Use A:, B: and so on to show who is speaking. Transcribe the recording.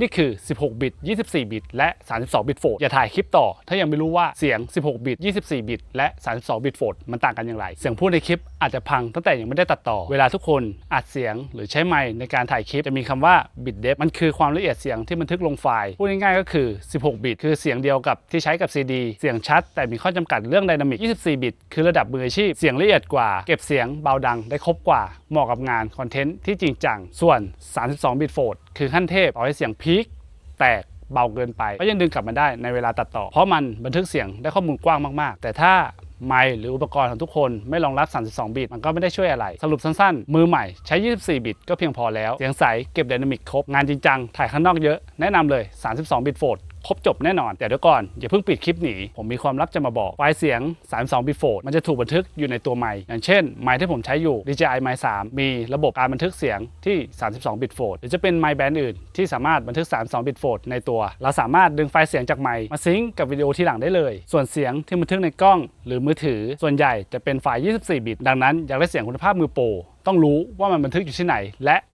A: นี่คือ 16 บิต 24 บิต และ 32 บิตโฟดอย่าถ่ายคลิปต่อ ถ้ายังไม่รู้ว่าเสียง 16 บิต 24 บิต และ 32 บิตโฟดมันต่างกันอย่างไร เสียงพูดในคลิปอาจจะพังตั้งแต่ยังไม่ได้ตัดต่อ เวลาทุกคนอัดเสียงหรือใช้ไมค์ในการถ่ายคลิปจะมีคำว่าบิตเดฟมันคือความละเอียดเสียงที่บันทึกลงไฟล์ พูดง่ายๆก็คือ 16 บิต คือเสียงเดียวกับที่ใช้กับ CD เสียงชัด แต่มีข้อจำกัดเรื่องไดนามิก 24 บิต คือระดับมืออาชีพ เสียงละเอียดกว่า เก็บเสียงเบาดังได้ครบกว่า เหมาะกับงานคอนเทนต์ที่จริงจัง ส่วน 32 บิตโฟด คือขั้นเทพต่อให้เสียงพีคแตกเบาเกินไป ก็ยังดึงกลับมาได้ในเวลาตัดต่อ เพราะมันบันทึกเสียงได้ข้อมูลกว้างมากๆ แต่ถ้าไมค์หรืออุปกรณ์ของทุกคนไม่รองรับ 32 บิต มันก็ไม่ได้ช่วยอะไร สรุปสั้นๆ มือใหม่ใช้ 24 บิตก็เพียงพอแล้ว เสียงใสเก็บไดนามิกครบ งานจริงจัง ถ่ายข้างนอกเยอะ แนะนำเลย 32 บิตโฟลด ครบจบแน่นอน แต่เดี๋ยวก่อน อย่าเพิ่งปิดคลิปหนีผมมีความลับจะมาบอกไฟล์เสียง 32บิตโฟลดมันจะถูกบันทึกอยู่ในตัวไมค์อย่างเช่น ไมค์ที่ผมใช้อยู่ DJI Mic 3มีระบบการบันทึกเสียงที่ 32บิตโฟลดหรือจะเป็นไมค์แบรนด์อื่นที่สามารถบันทึก 32บิตโฟลดในตัว เราสามารถดึงไฟล์เสียงจากไมค์มาซิงก์กับวิดีโอที่หลังได้เลย ส่วนเสียงที่บันทึกในกล้อง หรือมือถือ ส่วนใหญ่จะเป็นไฟล์ 24 บิต ดังนั้นอยากได้เสียงคุณภาพมือโปรต้องรู้ว่ามันบันทึกอยู่ที่ไหน และ